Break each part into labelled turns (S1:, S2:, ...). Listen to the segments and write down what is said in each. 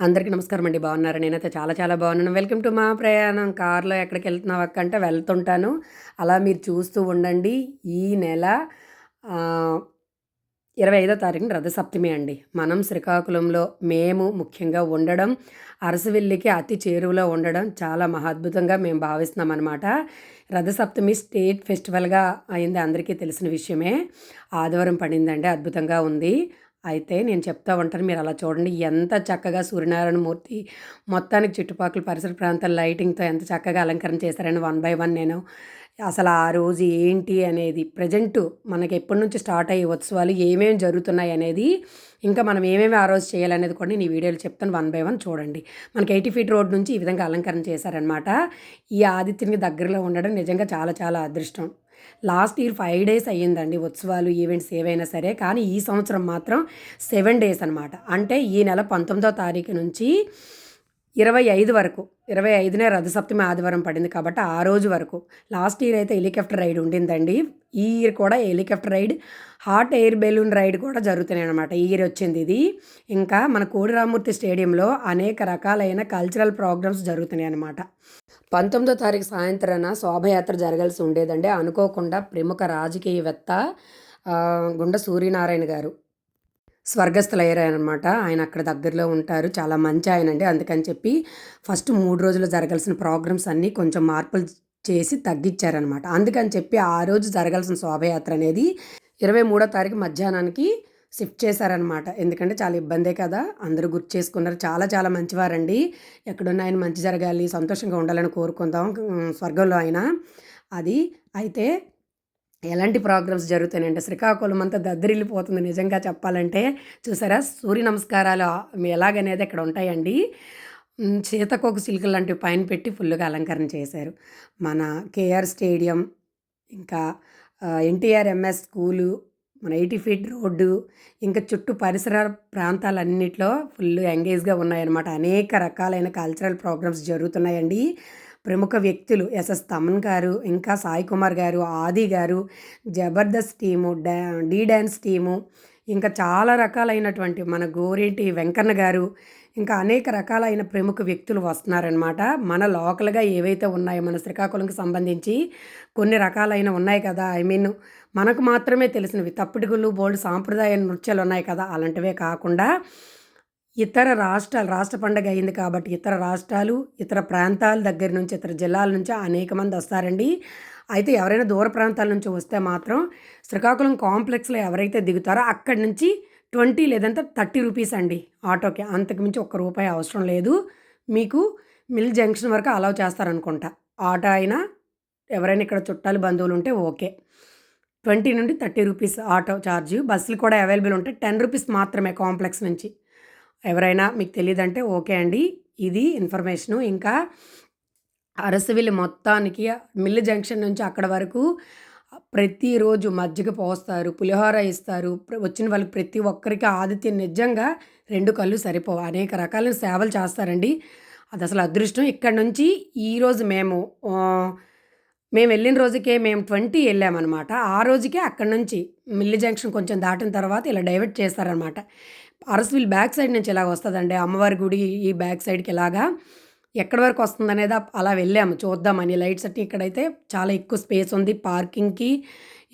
S1: అందరికీ నమస్కారం అండి. బాగున్నారు? నేనైతే చాలా చాలా బాగున్నాను. వెల్కమ్ టు మా ప్రయాణం. కార్లో ఎక్కడికి వెళ్తున్నావు అక్కంటే వెళ్తుంటాను. అలా మీరు చూస్తూ ఉండండి. ఈ నెల ఇరవై ఐదో తారీఖున రథసప్తమి అండి. మనం శ్రీకాకుళంలో మేము ముఖ్యంగా ఉండడం అరసవెల్లికి అతి చేరువలో ఉండడం చాలా మహాద్భుతంగా మేము భావిస్తున్నాం అనమాట రథసప్తమి స్టేట్ ఫెస్టివల్గా అయింది అందరికీ తెలిసిన విషయమే. ఆదివారం పడిందండి. అద్భుతంగా ఉంది. అయితే నేను చెప్తా ఉంటాను మీరు అలా చూడండి. ఎంత చక్కగా సూర్యనారాయణ మూర్తి మొత్తానికి చుట్టుపక్కల పరిసర ప్రాంతాల లైటింగ్తో ఎంత చక్కగా అలంకరణ చేశారని వన్ బై వన్ నేను అసలు ఆ రోజు ఏంటి అనేది ప్రజెంట్ మనకి ఎప్పటి నుంచి స్టార్ట్ అయ్యే ఉత్సవాలు ఏమేమి జరుగుతున్నాయి అనేది ఇంకా మనం ఏమేమి ఆ రోజు చేయాలనేది కూడా నేను ఈ వీడియోలో చెప్తాను. వన్ బై వన్ చూడండి. మనకి ఎయిటీ ఫీట్ రోడ్ నుంచి ఈ విధంగా అలంకరణ చేశారనమాట ఈ ఆదిత్యునికి దగ్గరలో ఉండడం నిజంగా చాలా చాలా అదృష్టం. లాస్ట్ ఇయర్ ఫైవ్ డేస్ అయ్యిందండి ఉత్సవాలు ఈవెంట్స్ ఏవైనా సరే. కానీ ఈ సంవత్సరం మాత్రం సెవెన్ డేస్ అనమాట అంటే ఈ నెల పంతొమ్మిదో తారీఖు నుంచి ఇరవై ఐదు వరకు ఇరవై ఐదునే రథసప్తమి ఆదివారం పడింది కాబట్టి ఆ రోజు వరకు. లాస్ట్ ఇయర్ అయితే హెలికాప్టర్ రైడ్ ఉండిందండి. ఈ ఇయర్ కూడా helicopter ride hot air balloon ride కూడా జరుగుతున్నాయి అనమాట ఈ ఇయర్ వచ్చింది ఇది. ఇంకా మన కోడిరామూర్తి స్టేడియంలో అనేక రకాలైన కల్చరల్ ప్రోగ్రామ్స్ జరుగుతున్నాయి అనమాట పంతొమ్మిదో తారీఖు సాయంత్రాన శోభయాత్ర జరగాల్సి ఉండేదండి. అనుకోకుండా ప్రముఖ రాజకీయవేత్త గుండ సూర్యనారాయణ గారు. స్వర్గస్థులయ్యారనమాట. ఆయన అక్కడ దగ్గరలో ఉంటారు. చాలా మంచి ఆయన అండి అందుకని చెప్పి ఫస్ట్ మూడు రోజులు జరగాల్సిన ప్రోగ్రామ్స్ అన్నీ కొంచెం మార్పులు చేసి తగ్గించారనమాట. అందుకని చెప్పి ఆ రోజు జరగాల్సిన శోభయాత్ర అనేది ఇరవై మూడో తారీఖు మధ్యాహ్నానికి షిఫ్ట్ చేశారనమాట. ఎందుకంటే చాలా ఇబ్బందే కదా. అందరూ గుర్తు చేసుకున్నారు. చాలా చాలా మంచివారండి. ఎక్కడున్న ఆయన మంచి జరగాలి సంతోషంగా ఉండాలని కోరుకుందాం. స్వర్గంలో ఆయన అది అయితే ఎలాంటి ప్రోగ్రామ్స్ జరుగుతాయంటే శ్రీకాకుళం అంతా దద్దరిల్లిపోతుంది నిజంగా చెప్పాలంటే. చూసారా? సూర్య నమస్కారాలు ఎలాగనేది ఇక్కడ ఉంటాయండి. ఉమ్, సీతకోక లాంటివి పైన పెట్టి ఫుల్గా అలంకరణ చేశారు. మన కేఆర్ స్టేడియం ఇంకా ఎన్టీఆర్ ఎంఎస్ స్కూలు మన ఎయిటీ ఫీట్ రోడ్డు ఇంకా చుట్టూ పరిసర ప్రాంతాలన్నిట్లో ఫుల్ ఎంగేజ్గా ఉన్నాయన్నమాట. అనేక రకాలైన కల్చరల్ ప్రోగ్రామ్స్ జరుగుతున్నాయండి. ప్రముఖ వ్యక్తులు ఎస్ఎస్ తమన్ గారు ఇంకా సాయి కుమార్ గారు ఆది గారు జబర్దస్త్ టీము డా డీ డ్యాన్స్ టీము ఇంకా చాలా రకాలైనటువంటి మన గోరేటి వెంకన్న గారు ఇంకా అనేక రకాలైన ప్రముఖ వ్యక్తులు వస్తున్నారనమాట మన లోకల్గా ఏవైతే ఉన్నాయో మన శ్రీకాకుళంకి సంబంధించి కొన్ని రకాలైన ఉన్నాయి కదా. ఐ మీన్ మనకు మాత్రమే తెలిసినవి. తప్పిడుగులు బోల్డ్ సాంప్రదాయ నృత్యాలు ఉన్నాయి కదా. అలాంటివే కాకుండా ఇతర రాష్ట్రాలు రాష్ట్ర పండగ అయింది కాబట్టి ఇతర రాష్ట్రాలు ఇతర ప్రాంతాల దగ్గర నుంచి ఇతర జిల్లాల నుంచి అనేక మంది వస్తారండి. అయితే ఎవరైనా దూర ప్రాంతాల నుంచి వస్తే మాత్రం శ్రీకాకుళం కాంప్లెక్స్లో ఎవరైతే దిగుతారో అక్కడి నుంచి ట్వంటీ లేదంటే థర్టీ రూపీస్ అండి ఆటోకి. అంతకుమించి ఒక్క రూపాయి అవసరం లేదు. మీకు మిల్ జంక్షన్ వరకు అలౌ చేస్తారనుకుంటా. ఆటో అయినా ఎవరైనా ఇక్కడ చుట్టాలు బంధువులు ఉంటే ఓకే. ట్వంటీ నుండి థర్టీ రూపీస్ ఆటో ఛార్జ్. బస్సులు కూడా అవైలబుల్ ఉంటాయి. టెన్ రూపీస్ మాత్రమే కాంప్లెక్స్ నుంచి. ఎవరైనా మీకు తెలియదంటే ఓకే అండి. ఇది ఇన్ఫర్మేషను. ఇంకా అరసవిల్లి మొత్తానికి మిల్లు జంక్షన్ నుంచి అక్కడ వరకు ప్రతిరోజు మజ్జిగ పోస్తారు పులిహోర ఇస్తారు. వచ్చిన వాళ్ళకి ప్రతి ఒక్కరికి ఆదిత్యం నిజంగా రెండు కళ్ళు సరిపోవు. అనేక రకాలైన సేవలు చేస్తారండి. అది అసలు అదృష్టం. ఇక్కడ నుంచి ఈరోజు మేము మేము వెళ్ళిన రోజుకే మేము ట్వంటీ వెళ్ళామన్నమాట. ఆ రోజుకే అక్కడ నుంచి మిల్లి జంక్షన్ కొంచెం దాటిన తర్వాత ఇలా డైవర్ట్ చేస్తారనమాట అరసవిల్ బ్యాక్ సైడ్ నుంచి ఇలాగ వస్తుందండి? అమ్మవారి గుడి ఈ బ్యాక్ సైడ్కి ఇలాగా ఎక్కడి వరకు వస్తుంది అనేది అలా వెళ్ళాము. చూద్దామని లైట్స్ అట్టి ఇక్కడైతే చాలా ఎక్కువ స్పేస్ ఉంది. పార్కింగ్కి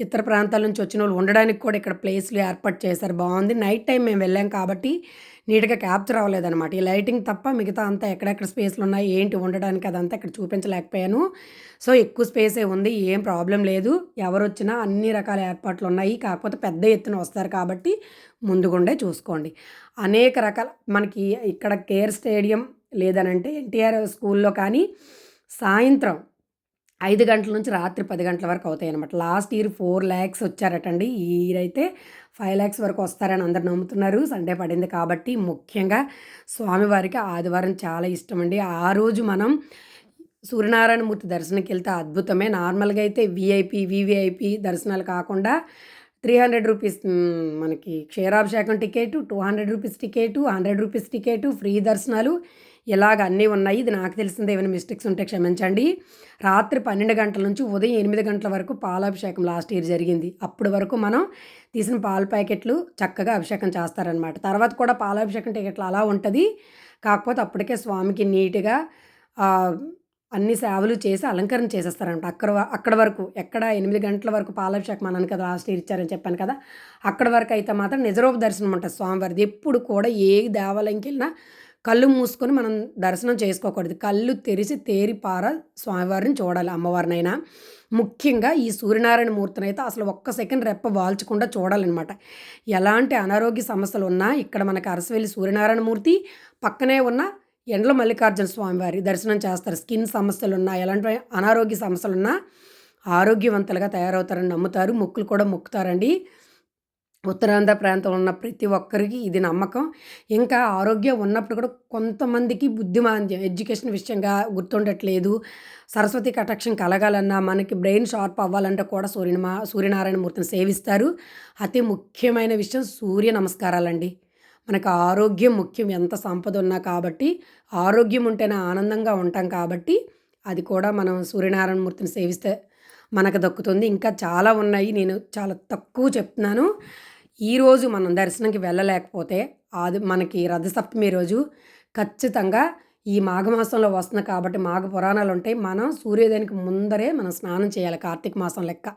S1: ఇతర ప్రాంతాల నుంచి వచ్చిన వాళ్ళు ఉండడానికి కూడా ఇక్కడ ప్లేస్లు ఏర్పాటు చేశారు. బాగుంది. నైట్ టైం మేము వెళ్ళాం కాబట్టి నీట్గా క్యాప్చర్ అవ్వలేదన్నమాట. ఈ లైటింగ్ తప్ప మిగతా అంతా ఎక్కడెక్కడ స్పేస్లు ఉన్నాయి ఏంటి ఉండడానికి అదంతా ఇక్కడ చూపించలేకపోయాను. సో ఎక్కువ స్పేసే ఉంది ఏం ప్రాబ్లం లేదు. ఎవరు వచ్చినా అన్ని రకాల ఏర్పాట్లు ఉన్నాయి. కాకపోతే పెద్ద ఎత్తున వస్తారు కాబట్టి ముందుగుండే చూసుకోండి. అనేక రకాల మనకి ఇక్కడ కేర్ స్టేడియం లేదనంటే ఎన్టీఆర్ స్కూల్లో కానీ సాయంత్రం ఐదు గంటల నుంచి రాత్రి పది గంటల వరకు అవుతాయి అనమాట లాస్ట్ ఇయర్ ఫోర్ ల్యాక్స్ వచ్చారటండి. ఈ ఇయర్ అయితే ఫైవ్ ల్యాక్స్ వరకు వస్తారని అందరు నమ్ముతున్నారు. సండే పడింది కాబట్టి ముఖ్యంగా స్వామివారికి ఆదివారం చాలా ఇష్టం అండి ఆ రోజు మనం సూర్యనారాయణమూర్తి దర్శనంకి వెళ్తే అద్భుతమే. నార్మల్గా అయితే విఐపి వివిఐపి దర్శనాలు కాకుండా త్రీ హండ్రెడ్ రూపీస్ మనకి క్షీరాభిషేకం ticket two hundred rupees ticket hundred rupees ticket free దర్శనాలు ఇలాగ అన్నీ ఉన్నాయి. ఇది నాకు తెలిసింది ఏమైనా మిస్టేక్స్ ఉంటే క్షమించండి. రాత్రి పన్నెండు గంటల నుంచి ఉదయం ఎనిమిది గంటల వరకు పాలాభిషేకం లాస్ట్ ఇయర్ జరిగింది. అప్పటి వరకు మనం తీసిన పాల ప్యాకెట్లు చక్కగా అభిషేకం చేస్తారనమాట తర్వాత కూడా పాలాభిషేకం టికెట్లు అలా ఉంటుంది. కాకపోతే అప్పటికే స్వామికి నీట్‌గా అన్ని సేవలు చేసి అలంకరణ చేసేస్తారనమాట. అక్కడ అక్కడ వరకు ఎక్కడ ఎనిమిది గంటల వరకు పాలాభిషేకం అన్నాను కదా! లాస్ట్ ఇయర్ ఇచ్చారని చెప్పాను కదా! అక్కడ వరకు అయితే మాత్రం నిజరూప దర్శనం ఉంటుంది స్వామివారిది. ఎప్పుడు కూడా ఏ దేవాలయంకి వెళ్ళినా కళ్ళు మూసుకొని మనం దర్శనం చేసుకోకూడదు. కళ్ళు తెరిచి తేరిపార స్వామివారిని చూడాలి అమ్మవారినైనా. ముఖ్యంగా ఈ సూర్యనారాయణ మూర్తినైతే అసలు ఒక్క సెకండ్ రెప్ప వాల్చకుండా చూడాలనమాట. ఎలాంటి అనారోగ్య సమస్యలు ఉన్నా ఇక్కడ మనకు అరసవెల్లి సూర్యనారాయణ మూర్తి, పక్కనే ఉన్న ఎండ్ల మల్లికార్జున స్వామివారి దర్శనం చేస్తారు. స్కిన్ సమస్యలున్నా, ఎలాంటి అనారోగ్య సమస్యలున్నా ఆరోగ్యవంతులుగా తయారవుతారని నమ్ముతారు. మొక్కులు కూడా మొక్కుతారండి. ఉత్తరాంధ్ర ప్రాంతంలో ఉన్న ప్రతి ఒక్కరికి ఇది నమ్మకం. ఇంకా ఆరోగ్యం ఉన్నప్పుడు కూడా కొంతమందికి బుద్ధిమాంద్యం ఎడ్యుకేషన్ విషయంగా గుర్తుండట్లేదు. సరస్వతి కటాక్షం కలగాలన్నా, మనకి బ్రెయిన్ షార్ప్ అవ్వాలంటే కూడా సూర్యనమా సూర్యనారాయణ మూర్తిని సేవిస్తారు. అతి ముఖ్యమైన విషయం సూర్య నమస్కారాలండి. మనకు ఆరోగ్యం ముఖ్యం ఎంత సంపద ఉన్నా కాబట్టి, ఆరోగ్యం ఉంటేనే ఆనందంగా ఉంటాం కాబట్టి, అది కూడా మనం సూర్యనారాయణ మూర్తిని సేవిస్తే మనకు దక్కుతుంది. ఇంకా చాలా ఉన్నాయి. నేను చాలా తక్కువ చెప్తున్నాను. ఈరోజు మనం దర్శనంకి వెళ్ళలేకపోతే అది మనకి రథసప్తమి రోజు ఖచ్చితంగా ఈ మాఘమాసంలో వస్తుంది కాబట్టి మాఘ పురాణాలు ఉంటాయి. మనం సూర్యోదయానికి ముందరే మనం స్నానం చేయాలి కార్తీక మాసం లెక్క.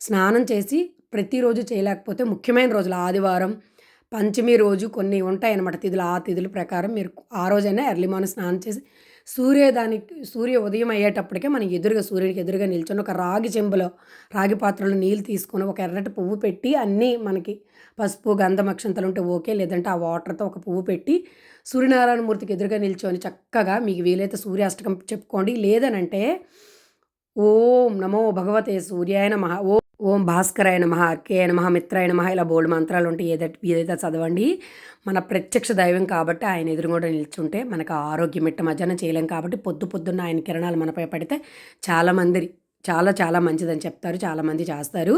S1: స్నానం చేసి ప్రతిరోజు చేయలేకపోతే ముఖ్యమైన రోజులు ఆదివారం, పంచమి రోజు కొన్ని ఉంటాయన్నమాట తిథులు. ఆ తిథుల ప్రకారం మీరు ఆ రోజైనా ఎర్లీ మార్నింగ్ స్నానం చేసి సూర్యోదయానికి సూర్య ఉదయం అయ్యేటప్పటికే మనం ఎదురుగా సూర్యుడికి ఎదురుగా నిల్చొని ఒక రాగి చెంబులో రాగి పాత్రలో నీళ్ళు తీసుకొని ఒక ఎర్రటి పువ్వు పెట్టి అన్నీ మనకి పసుపు గంధం అక్షంతలు ఉంటే ఓకే. లేదంటే ఆ వాటర్తో ఒక పువ్వు పెట్టి సూర్యనారాయణ మూర్తికి ఎదురుగా నిల్చొని చక్కగా మీకు వీలైతే సూర్యాష్టకం చెప్పుకోండి. లేదనంటే ఓం నమో భగవతే సూర్యాయన మహా ఓం ఓం భాస్కరాయ నమ కేయ నమ మిత్రాయ నమ ఇలా బోల్డ్ మంత్రాలు ఉంటాయి. ఏదైతే ఏదైతే చదవండి మన ప్రత్యక్ష దైవం కాబట్టి ఆయన ఎదురుగుండా నిల్చుంటే మనకు ఆరోగ్యం మిట్ట మధ్యాహ్నం చేయలేం కాబట్టి పొద్దు పొద్దున్న ఆయన కిరణాలు మనపై పడితే చాలామంది చాలా చాలా మంచిదని చెప్తారు చాలామంది చేస్తారు.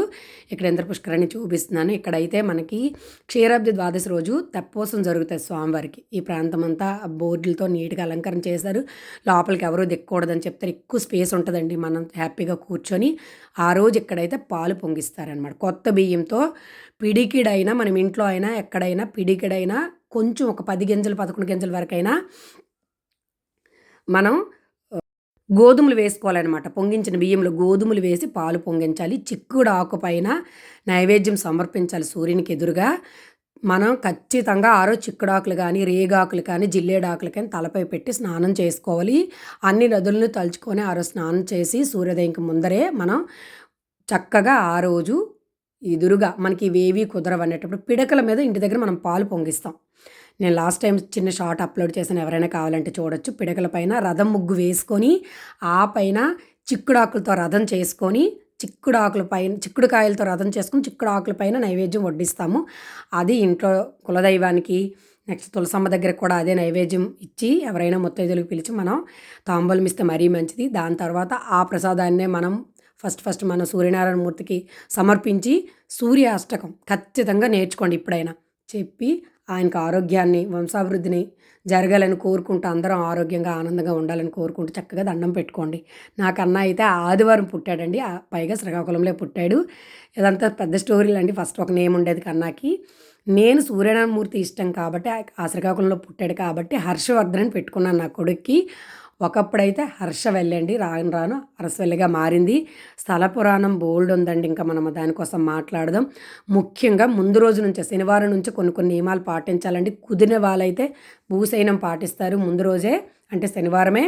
S1: ఇక్కడ ఇంద్ర పుష్కరాన్ని చూపిస్తున్నాను. ఇక్కడైతే మనకి క్షీరాబ్ది ద్వాదశి రోజు తెప్పోసం జరుగుతుంది స్వామివారికి. ఈ ప్రాంతం అంతా బోర్డులతో నీట్గా అలంకరణ చేశారు. లోపలికి ఎవరూ దిక్కకూడదని చెప్తారు. ఎక్కువ స్పేస్ ఉంటుందండి మనం హ్యాపీగా కూర్చొని. ఆ రోజు ఇక్కడైతే పాలు పొంగిస్తారనమాట కొత్త బియ్యంతో పిడికిడైనా మనం ఇంట్లో అయినా ఎక్కడైనా పిడికిడైనా కొంచెం ఒక పది గింజలు పదకొండు గింజల వరకైనా మనం గోధుమలు వేసుకోవాలన్నమాట. పొంగించిన బియ్యంలో గోధుమలు వేసి పాలు పొంగించాలి. చిక్కుడు ఆకు పైన నైవేద్యం సమర్పించాలి సూర్యునికి ఎదురుగా. మనం ఖచ్చితంగా ఆరో చిక్కుడాకులు కానీ రేగాకులు కానీ జిల్లేడాకులు కానీ తలపై పెట్టి స్నానం చేసుకోవాలి. అన్ని నదులను తలుచుకొని ఆరో స్నానం చేసి సూర్యోదయంకి ముందరే మనం చక్కగా ఆ రోజు ఎదురుగా మనకి ఇవేవి కుదరవనేటప్పుడు పిడకల మీద ఇంటి దగ్గర మనం పాలు పొంగిస్తాం. నేను లాస్ట్ టైం చిన్న షార్ట్ అప్లోడ్ చేశాను ఎవరైనా కావాలంటే చూడొచ్చు. పిడకల పైన రథం ముగ్గు వేసుకొని ఆ పైన చిక్కుడాకులతో రథం చేసుకొని చిక్కుడాకుల పైన చిక్కుడుకాయలతో రథం చేసుకుని చిక్కుడాకుల పైన నైవేద్యం వడ్డిస్తాము. అది ఇంట్లో కులదైవానికి నెక్స్ట్ తులసమ్మ దగ్గర కూడా అదే నైవేద్యం ఇచ్చి ఎవరైనా ముత్తైదులకు పిలిచి మనం తాంబూలం ఇస్తే మరీ మంచిది. దాని తర్వాత ఆ ప్రసాదాన్నే మనం ఫస్ట్ ఫస్ట్ మన సూర్యనారాయణ మూర్తికి సమర్పించి సూర్య అష్టకం ఖచ్చితంగా నేర్చుకోండి ఇప్పుడైనా. చెప్పి ఆయనకు ఆరోగ్యాన్ని వంశాభివృద్ధిని జరగాలని కోరుకుంటూ అందరం ఆరోగ్యంగా ఆనందంగా ఉండాలని కోరుకుంటూ చక్కగా దండం పెట్టుకోండి. నాకు అయితే ఆదివారం పుట్టాడండి. పైగా శ్రీకాకుళంలో పుట్టాడు. ఇదంతా పెద్ద స్టోరీలు అండి ఫస్ట్ ఒక నేమ్ ఉండేది కన్నాకి. నేను సూర్యనారాయణమూర్తి ఇష్టం కాబట్టి ఆ శ్రీకాకుళంలో పుట్టాడు కాబట్టి హర్షవర్ధన్ అని పెట్టుకున్నాను నా కొడుక్కి. ఒకప్పుడైతే హర్ష వెళ్ళండి రాను రాను హర్షవెల్లిగా మారింది. స్థల పురాణం బోల్డ్ ఉందండి ఇంకా మనం దానికోసం మాట్లాడదాం. ముఖ్యంగా ముందు రోజు నుంచి శనివారం నుంచి కొన్ని కొన్ని నియమాలు పాటించాలండి. కుదిరిన వాళ్ళైతే భూసైనం పాటిస్తారు ముందు రోజే అంటే శనివారమే.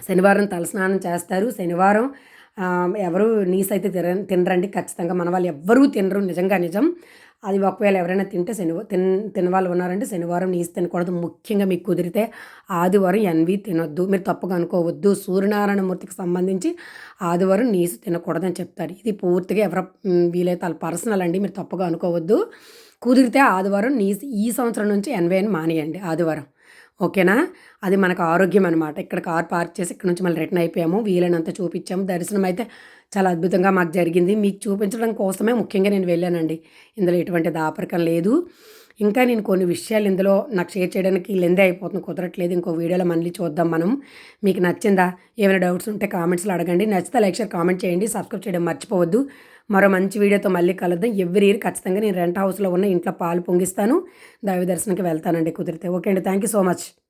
S1: శనివారం తలస్నానం చేస్తారు. శనివారం ఎవరు నీసైతే తిన తినరండి ఖచ్చితంగా మన వాళ్ళు ఎవ్వరూ తినరు నిజంగా నిజం. అది ఒకవేళ ఎవరైనా తింటే శని తిన్ తినవాళ్ళు ఉన్నారంటే శనివారం నీసు తినకూడదు. ముఖ్యంగా మీకు కుదిరితే ఆదివారం ఎన్వి తినొద్దు. మీరు తప్పుగా అనుకోవద్దు. సూర్యనారాయణ మూర్తికి సంబంధించి ఆదివారం నీసు తినకూడదని చెప్తారు. ఇది పూర్తిగా ఎవరు వీలైతే వాళ్ళ పర్సనల్ అండి. మీరు తప్పుగా అనుకోవద్దు. కుదిరితే ఆదివారం నీసు ఈ సంవత్సరం నుంచి ఎన్వైని మానేయండి ఆదివారం. ఓకేనా? అది మనకు ఆరోగ్యం అనమాట ఇక్కడ కార్ పార్క్ చేసి ఇక్కడ నుంచి మళ్ళీ రిటర్న్ అయిపోయాము. వీలైనంత చూపించాము. దర్శనం అయితే చాలా అద్భుతంగా మాకు జరిగింది. మీకు చూపించడం కోసమే ముఖ్యంగా నేను వెళ్ళానండి. ఇందులో ఎటువంటి దాపరికం లేదు. ఇంకా నేను కొన్ని విషయాలు ఇందులో నాకు షేర్ చేయడానికి లెందే అయిపోతుంది. కుదరట్లేదు. ఇంకో వీడియోలో మళ్ళీ చూద్దాం మనం. మీకు నచ్చిందా? ఏమైనా డౌట్స్ ఉంటే కామెంట్స్లో అడగండి. నచ్చితే లైక్ షేర్ కామెంట్ చేయండి. సబ్స్క్రైబ్ చేయడం మర్చిపోవద్దు. మరో మంచి వీడియోతో మళ్ళీ కలుద్దాం. ఎవ్రీ ఇయర్ ఖచ్చితంగా నేను రెంట్ హౌస్లో ఉన్న ఇంట్లో పాలు పొంగిస్తాను. దైవ దర్శనంకి వెళ్తానండి. కుదిరితే. ఓకే అండి. Thank you so much.